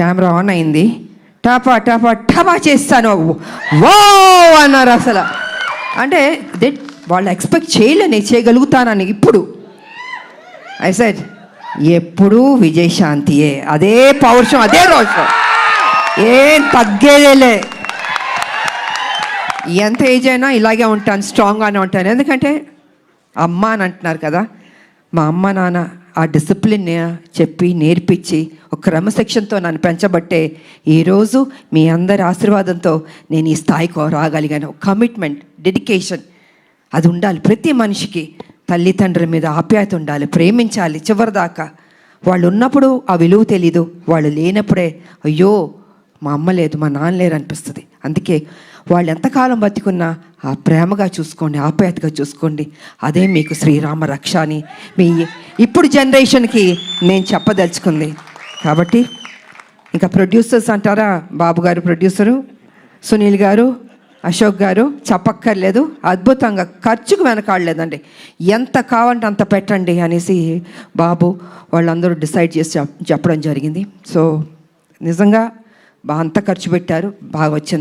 Camera on అయింది. టాపా టాపా టపా చేస్తాను వో అన్నారు అసలు. అంటే దెట్ వాళ్ళు ఎక్స్పెక్ట్ చేయలే నేను చేయగలుగుతానని ఇప్పుడు. ఐ సెడ్ ఎప్పుడూ విజయశాంతియే. అదే పౌరుషం అదే రోజు. ఏం తగ్గేదేలే. ఎంత ఏజ్ అయినా ఇలాగే ఉంటాను స్ట్రాంగ్గానే ఉంటాను. ఎందుకంటే అమ్మ అని అంటున్నారు కదా. మా అమ్మ నాన్న ఆ డిసిప్లిన్ చెప్పి నేర్పించి ఒక క్రమశిక్షణతో నన్ను పెంచబట్టే ఈరోజు మీ అందరి ఆశీర్వాదంతో నేను ఈ స్థాయికి రాగలిగాను. కమిట్మెంట్ డెడికేషన్ అది ఉండాలి. ప్రతి మనిషికి తల్లిదండ్రుల మీద ఆప్యాయత ఉండాలి ప్రేమించాలి. చివరిదాకా వాళ్ళు ఉన్నప్పుడు ఆ విలువ తెలీదు. వాళ్ళు లేనప్పుడే అయ్యో మా అమ్మ లేదు మా నాన్న లేరు అనిపిస్తుంది అందుకే వాళ్ళు ఎంతకాలం బతికున్నా ఆ ప్రేమగా చూసుకోండి ఆప్యాయతగా చూసుకోండి. అదే మీకు శ్రీరామ రక్ష అని మీ ఇప్పుడు జనరేషన్కి నేను చెప్పదలుచుకుంది. కాబట్టి ఇంకా ప్రొడ్యూసర్స్ అంటారా? బాబు గారు ప్రొడ్యూసరు సునీల్ గారు అశోక్ గారు చెప్పక్కర్లేదు. అద్భుతంగా ఖర్చుకు వెనకాడలేదండి. ఎంత కావాలంటే అంత పెట్టండి అనేసి బాబు వాళ్ళందరూ డిసైడ్ చేసి చెప్పడం జరిగింది. సో నిజంగా బాగా అంత ఖర్చు పెట్టారు. బాగా వచ్చింది.